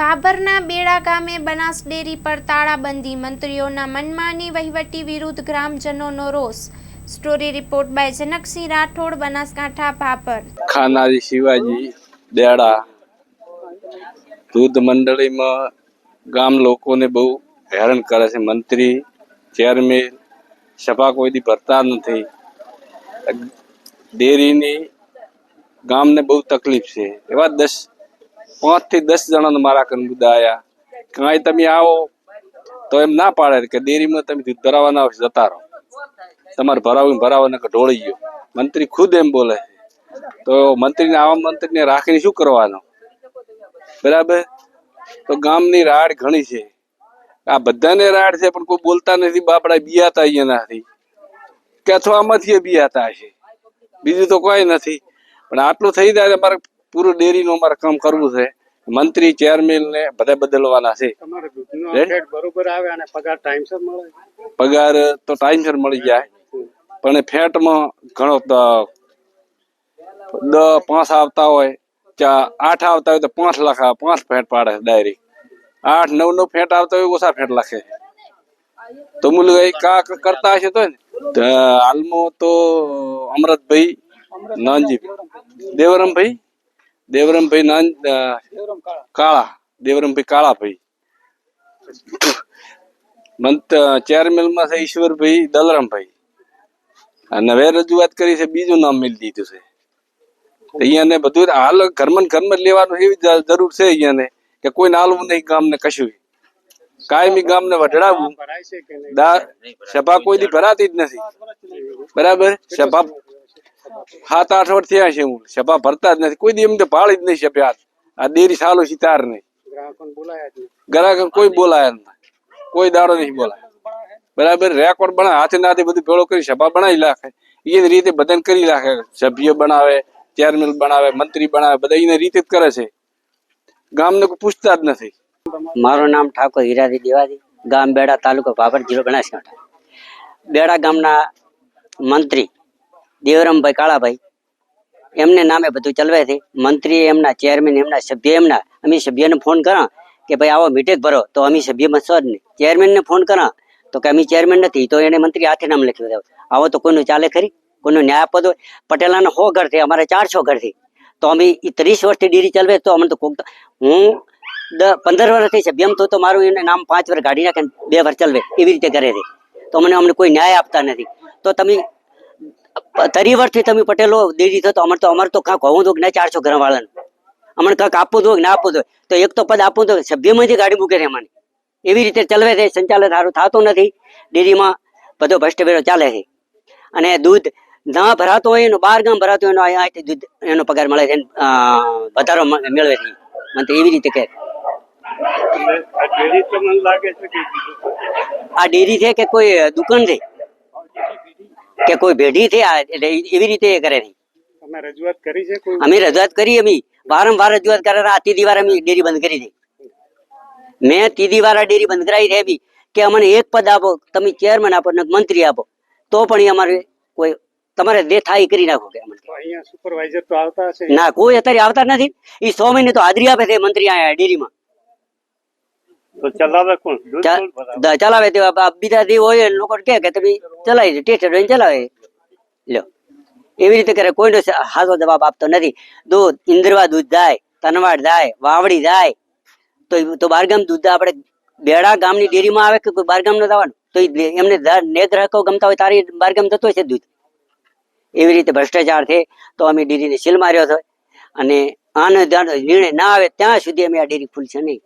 ભાભરના બેડા ગામે બનાસ ડેરી પર તાળાબંધી, મંત્રીઓના મનમાની વહીવટી વિરુદ્ધ ગ્રામજનોનો રોષ. Story report by Janaksinh Rathod, Banaskantha, Bhabhar. ખાનારી Shivaji દેડા દૂધ મંડળીમાં ગામ લોકોને બહુ હેરાન કરે છે. મંત્રી, ચેરમેન, સભા કોઈથી ભરતા નથી. ડેરીની ગામને બહુ તકલીફ છે. એવા દસ પાંચથી દસ જણા મારા કન મુદ્દા આયા કાંઈ તમે આવો તો એમ ના પાડે કે ડેરીમાં તમે દૂધ ભરાવાના હોય જતા રહો. તમારે ભરાવું ભરાવાના કે ઢોળી ગયો. મંત્રી ખુદ એમ બોલે તો મંત્રીને આવા મંત્રીને રાખીને શું કરવાનું? બરાબર? તો ગામની રાડ ઘણી છે. આ બધાને રાડ છે પણ કોઈ બોલતા નથી. બાપડા બિયાતા અહીંયા નથી કે અથવા આમાંથી બિયાતા છે. બીજું તો કોઈ નથી. પણ આટલું થઈ જાય અમારે પૂરું ડેરીનું અમારે કામ કરવું છે. મંત્રી ચેરમેન ને બધા બદલવાના છે. બરોબર આવે અને પગાર ટાઈમસર મળે? પગાર તો ટાઈમસર મળી જાય. પણ ફેટ ફેટમાં ઘણો દ- પાંચ આવતા હોય ચા આઠ આવતા હોય તો પાંચ લાખ આવે, પાંચ ફેટ પાડે ડાયરી. આઠ નવ નવ ફેટ આવતા હોય ઓછા ફેટ લખે. તો મુલ એ કા કરતા હશે તો તો હાલમાં તો અમરતભાઈ નાનજી દેવરમભાઈ? દેવરમભાઈ નાન કાળા. દેવરમભાઈ કાળાભાઈ. મંત ચેરમેનમાં છે ઈશ્વરભાઈ દલરામભાઈ. અને હવે રજૂઆત કરી છે બીજું નામ મેળ દીધું છે. અહીંયા અહીંયાને બધું હાલ ઘરમાં ને ઘરમાં લેવાનું એવી જરૂર છે અહીંયાને કે કોઈ નાલવું નહીં ગામને કશું. કાયમી ગામને વઢડાવવું. સભા કોઈ દી ભરાતી જ નથી. બરાબર? સભા સાત, આઠ વર્ષ થયા છે હું. સભા ભરતા જ નથી. કોઈ દી એમ તો ભાળી જ નહીં સભ્યા આ દેરી સાલો સિતાર નહીં. ગ્રાહક કોઈ બોલાયા નથી કોઈ દાડો નહીં બોલાય. બરાબર, રેકોર્ડ બનાવે, હાથે નાથે બધું ભેળો કરી સભા બનાવી નાખે. એ રીતે બધાને કરી નાખે. સભ્ય બનાવે ચેરમેન બનાવે, મંત્રી બનાવે, બધા એને રીતે જ કરે છે. ગામને કોઈ પૂછતા જ નથી. મારું નામ ઠાકોર હીરાજી દેવાજી. ગામ બેડા તાલુકો ભાભર જિલ્લો બનાસકાંઠા. બેડા ગામના મંત્રી દેવરામભાઈ કાળાભાઈ. એમને નામે બધું ચલવે છે. મંત્રી એમના ચેરમેન એમના સભ્ય, એમના અમે સભ્યને ફોન કરા કે ભાઈ આવો મીટેક ભરો. તો અમે સભ્યમાં સજ નહીં ચેરમેનને ફોન કરા. તો કે અમે ચેરમેન નથી, તો એને મંત્રી હાથે નામ લખ્યું દેવું આવો તો કોઈનું ચાલે ખરી? કોઈનું ન્યાય પદ હોય પટેલાના સો ઘર છે, અમારે ચારસો ઘર છે. તો અમે ત્રીસ વર્ષથી ડીરી ચલવે તો અમને તો કોક હું પંદર વર્ષથી એમ તો તો મારું એને નામ પાંચ વર્ષ કાઢી નાખે બે વર્ષ ચલવે, એવી રીતે કરે છે. તો મને અમને કોઈ ન્યાય આપતા નથી. તો તમે તરી વર્ષથી તમે પટેલો દેરી થતો અમારે તો અમારે તો કાંક હોવું તો ના ચારસો ઘર વાળાને અમને કાંક આપવું તો ના આપવું તો તો એક તો પદ આપવું તો સભ્યમાંથી ગાડી મૂકે છે અમને એવી રીતે ચલવે છે સંચાલન સારું થતું નથી. ડેરીમાં બધો ભ્રષ્ટભેરો ચાલે છે. અને દૂધ ના ભરાતો હોય એનો બાર ગામ ભરાતો હોય એનો અહીંથી દૂધ એનો પગાર મળે છે વધારો મેળવે છે. મને તો એવી રીતે કહે. આ ડેરી છે કે કોઈ દુકાન છે? કે કોઈ ભેઢી થયા એટલે એવી રીતે એ કરે નહીં. અમે રજૂઆત કરી છે કોઈ? અમે રજૂઆત કરી અમે. વારંવાર રજૂઆત કરે આ ત્રીજી વાર અમે ડેરી બંધ કરી દઈ મેં ત્રીજી વાર ડેરી બંધ કરાવી છે કે અમને એક પદ આપો તમે ચેરમેન આપો ને મંત્રી આપો. તો પણ એ અમારે કોઈ તમારે દે થાય કરી નાખો કે અહીંયા સુપરવાઇઝર તો આવતા હશે? ના કોઈ અત્યારે આવતા નથી. એ સો મહિને તો હાજરી આપે છે મંત્રી અહીંયા ડેરીમાં. ચલાવે કોણ? તે બીજા જે હોય લોકો કે કે તમે ચલાવી દે ટેસ્ટ જોઈને ચલાવે. લ્યો. એવી રીતે કરે કોઈનો સ- હાચો જવાબ આપતો નથી. દૂધ ઇન્દ્રવા દૂધ જાય તનવાડ જાય વાવડી જાય. તો તો બારગામ દૂધ આપણે બેડા ગામની ડેરીમાં આવે કે કોઈ બારગામ ન જવાનું? તો એમને ને ગ્રાહકો ગમતા હોય તારી બારગામ જતો છે દૂધ. એવી રીતે ભ્રષ્ટાચાર છે. તો અમે ડેરીને સીલ માર્યો હતો અને આનો નિર્ણય ના આવે ત્યાં સુધી અમે આ ડેરી ખુલશે નહીં.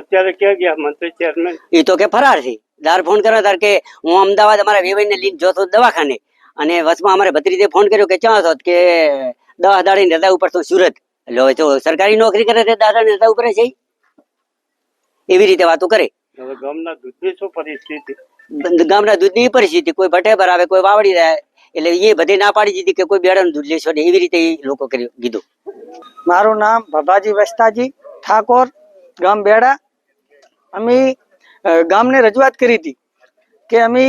અત્યારે ક્યાં ગયા મંત્રી ચેરમેન એ તો કે ફરાર છે. દાર ફોન કર્યો તાર કે હું અમદાવાદ અમારા વેવાઈને લઈને જોતો દવાખાને. અને વચમાં અમારે ભત્રીજે ફોન કર્યો કે ક્યાં હતો કે દવા દાડી રજા ઉપર તો સુરત. એટલે હવે તો સરકારી નોકરી કરે છે દાદાની રજા ઉપર છે એવી રીતે વાતો કરે. હવે ગામના દૂધની શું પરિસ્થિતિ? ગામના દૂધની પરિસ્થિતિ કોઈ ભટે આવે કોઈ વાવડી જાય. એટલે એ બધે ના પાડી દીધી કે કોઈ બેડાનું દૂધ લેશો ને એવી રીતે એ લોકો કર્યું કીધું. મારું નામ ભભાજી વસ્તાજી ઠાકોર ગામ બેડા. અમે ગામને રજૂઆત કરી હતી કે અમે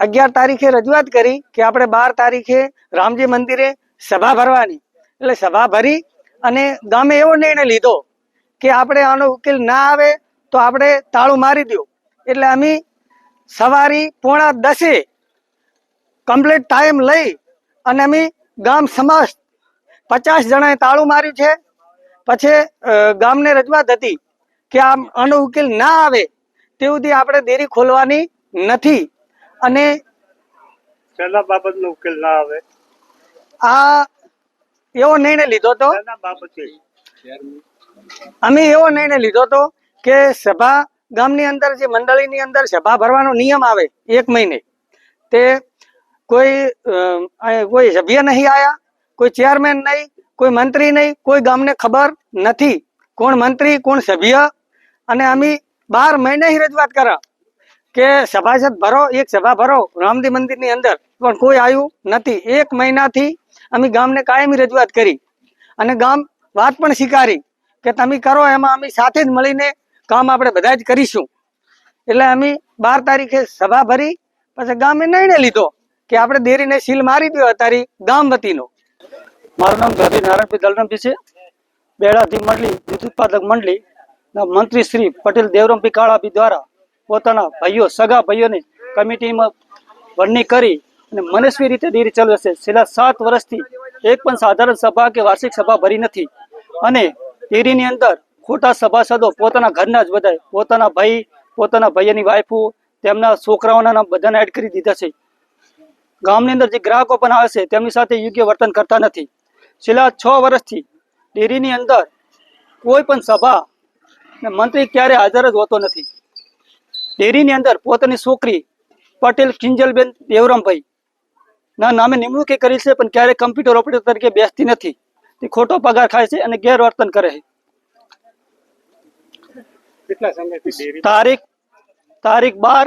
અગિયાર તારીખે રજૂઆત કરી કે આપણે બાર તારીખે રામજી મંદિરે સભા ભરવાની. એટલે સભા ભરી અને ગામે એવો નિર્ણય લીધો કે આપણે આનો ઉકેલ ના આવે તો આપણે તાળું મારી દો. એટલે અમે સવારી પોણા દસે કમ્પ્લીટ ટાઈમ લઈ અને અમે ગામ સમાજ પચાસ જણાએ તાળું માર્યું છે. પછી ગામને રજૂઆત હતી. કે આમ આનો ઉકેલ ના આવે તે સુધી આપણે દેરી ખોલવાની નથી. અને શેના બાબતનો ઉકેલ ના આવે? આ એવો નિર્ણય લીધો હતો અમે એવો નિર્ણય લીધો હતો કે સભા ગામની અંદર જે મંડળીની અંદર સભા ભરવાનો નિયમ આવે એક મહિને તે કોઈ કોઈ સભ્ય નહીં આયા કોઈ ચેરમેન નહીં કોઈ મંત્રી નહીં કોઈ ગામને ખબર નથી કોણ મંત્રી કોણ સભ્ય અને અમે બાર મહિને રજૂઆત કરા કે સભાસદ ભરો, એક સભા ભરો રામજી મંદિરની અંદર. પણ કોઈ આવ્યું નથી. એક મહિનાથી અમે ગામને કાયમી રજૂઆત કરી. અને ગામ વાત પણ સ્વીકારી કે તમે કરો, એમાં અમે સાથે જ મળીને કામ આપણે બધા જ કરીશું. એટલે અમે બાર તારીખે સભા ભરી, પછી ગામે નિર્ણય લીધો કે આપણે દેરીને સીલ મારી દો અત્યારે ગામ વતીનો મારું નામ ધરી નારાયણભાઈ દલરામજી છે. બેડાથી મંડળી દૂધ ઉત્પાદક મંડળી ના મંત્રી શ્રી પટેલ દેવરામભાઈ કાળાભી દ્વારા પોતાના ભાઈઓ, સગા ભાઈઓને કમિટીમાં વરણી કરી અને મનસ્વી રીતે ડેરી ચાલુ છે છેલ્લા સાત વર્ષથી એક પણ સાધારણ સભા કે વાર્ષિક સભા ભરી નથી. અને ડેરીની અંદર ખોટા સભાસદો પોતાના ઘરના જ બધાય, પોતાના ભાઈ, પોતાના ભાઈઓની વાઈફો, તેમના છોકરાઓના નામ બધાને એડ કરી દીધા છે. ગામની અંદર જે ગ્રાહકો પણ આવે છે, તેમની સાથે યોગ્ય વર્તન કરતા નથી. છેલ્લા છ વર્ષથી ડેરીની અંદર કોઈ પણ સભા ને મંત્રી ક્યારે હાજર જ હોતો નથી. ડેરીની અંદર પોતાની છોકરી પટેલ કિંજલબેન દેવરામભાઈ. ના નામે નિમણૂક કરી છે પણ ક્યારે કમ્પ્યુટર ઓપરેટર તરીકે બેસતી નથી. તે ખોટો પગાર ખાય છે અને ગેરવર્તન કરે છે. તારીખ તારીખ બાર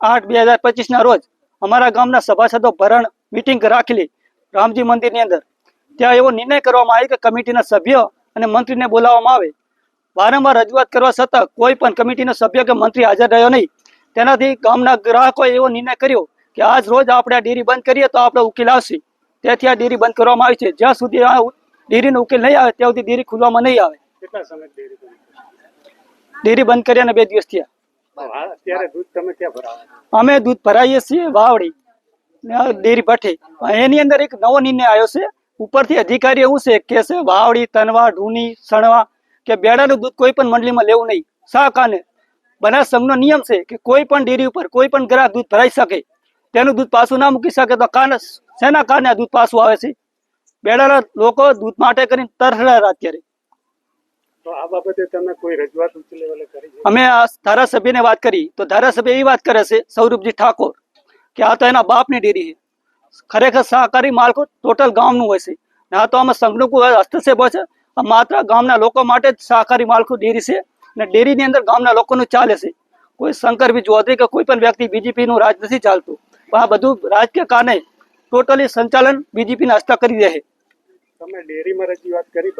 આઠ બે હજાર પચીસ ના રોજ અમારા ગામના સભાસદો ભરણ મિટિંગ રાખેલી રામજી મંદિરની અંદર. ત્યાં એવો નિર્ણય કરવામાં આવ્યો કે કમિટીના સભ્ય અને મંત્રીને બોલાવવામાં આવે. વારંવાર રજૂઆત કરવા છતાં કોઈ પણ કમિટીનો સભ્ય કે મંત્રી હાજર રહ્યો નહીં. તેનાથી ગામના ગ્રાહકોએ એવો નિર્ણય કર્યો કે આજ રોજ આપણે આ ડેરી બંધ કરીએ તો આપણે ઉકેલ આવશે. તેથી આ ડેરી બંધ કરવામાં આવી છે. જ્યાં સુધી આ ડેરીનો ઉકેલ નહીં આવે ત્યાં સુધી ડેરી ખુલવામાં નહીં આવે. ડેરી બંધ? કર્યા બે દિવસ થયા. અમે દૂધ ભરાઈએ છીએ વાવડી ડેરી ભઠ્ઠી. એની અંદર એક નવો નિર્ણય આવ્યો છે. ઉપરથી અધિકારી એવું છે કે છે વાવડી તનવા ઢૂની સણવા કે બેડાનું દૂધ કોઈ પણ મંડળીમાં લેવું નહીં. શા કાને બનાસ સંઘનો નિયમ છે કે કોઈ પણ ડેરી ઉપર કોઈ પણ ગ્રાહક દૂધ ભરાઈ શકે. તેનું દૂધ પાછું ના મૂકી શકે તો કાને શેના કારણે દૂધ પાછું આવે છે? બેડાના લોકો દૂધ માટે કરીને તરફડા અત્યારે. અમે આ ધારાસભ્યને વાત કરી. તો ધારાસભ્ય એવી વાત કરે છે સૌરભજી ઠાકોર કે આ તો એના બાપની ડેરી છે. ખરેખર સહકારી માળખું ટોટલ ગામનું હોય છે. ના તો આમાં સંઘનું કોઈ હસ્તક્ષેપ હોય છે. માત્ર ગામના લોકો માટે જ સહકારી માળખું ડેરી છે અને ડેરીની અંદર ગામના લોકોનું ચાલે છે. કોઈ શંકરભાઈ ચૌધરી કે કોઈ પણ વ્યક્તિ બીજેપીનું રાજ નથી ચાલતું. પણ આ બધું રાજકીય કારણે ટોટલી સંચાલન બીજેપીના હસ્તા કરી છે. તમે ડેરીમાં રજૂઆત કરી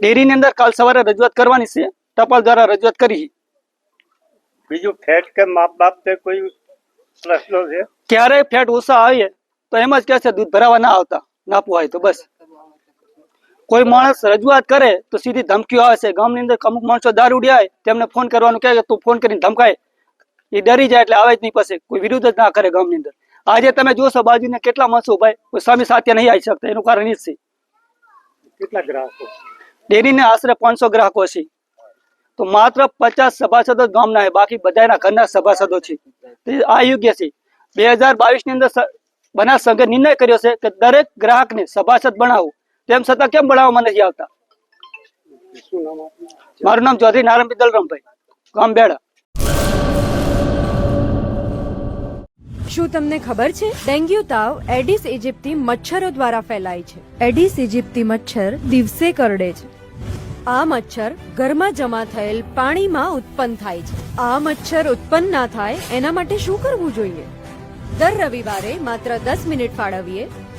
ડેરીની. અંદર કાલ સવારે રજૂઆત કરવાની છે. ટપાલ દ્વારા રજૂઆત કરી. બીજું ફેટ કે માપ બાપ તે કોઈ પ્રશ્નો છે? ક્યારેય ફેટ ઓછા આવીએ તો એમ જ કહે છે દૂધ ભરાવા ના આવતા. ના હોય તો બસ. કોઈ માણસ રજૂઆત કરે તો સીધી ધમકીઓ આવે છે. ગામની અંદર અમુક માણસો દારૂડિયા હોય તેમને ફોન કરવાનું કહે કે તું ફોન કરીને ધમકાય. એ ડરી જાય એટલે આવે જ નહીં પાસે કોઈ વિરુદ્ધ જ ના કરે ગામની અંદર. આજે તમે જોશો બાજુને કેટલા માણસો ભાઈ કોઈ સામે સાથે નહીં આવી શકતા. એનું કારણ એ જ છે. કેટલા ગ્રાહકો? ડેરીને આશરે પાંચસો ગ્રાહકો છે. તો માત્ર પચાસ સભાસદો ગામના છે. બાકી બધાના ઘરના સભાસદો છે. તે આ યોગ્ય છે. બે હજાર બાવીસની અંદર બનાસ સંઘે નિર્ણય કર્યો છે કે દરેક ગ્રાહકને સભાસદ બનાવવું તેમ છતાં કેમ ભણાવવામાં નથી આવતા? મારું નામ ચૌધરી નારાયણ દલરામભાઈ ગામ બેડા શું તમને ખબર છે? ડેન્ગ્યુ તાવ એડિસ ઇજિપ્તી મચ્છરો દ્વારા ફેલાય છે. એડિસ ઇજિપ્તી મચ્છર દિવસે કરડે છે. આ મચ્છર ઘરમાં જમા થયેલ પાણીમાં ઉત્પન્ન થાય છે. આ મચ્છર ઉત્પન્ન ના થાય એના માટે શું કરવું જોઈએ? દર રવિવારે માત્ર દસ મિનિટ ફાળવીએ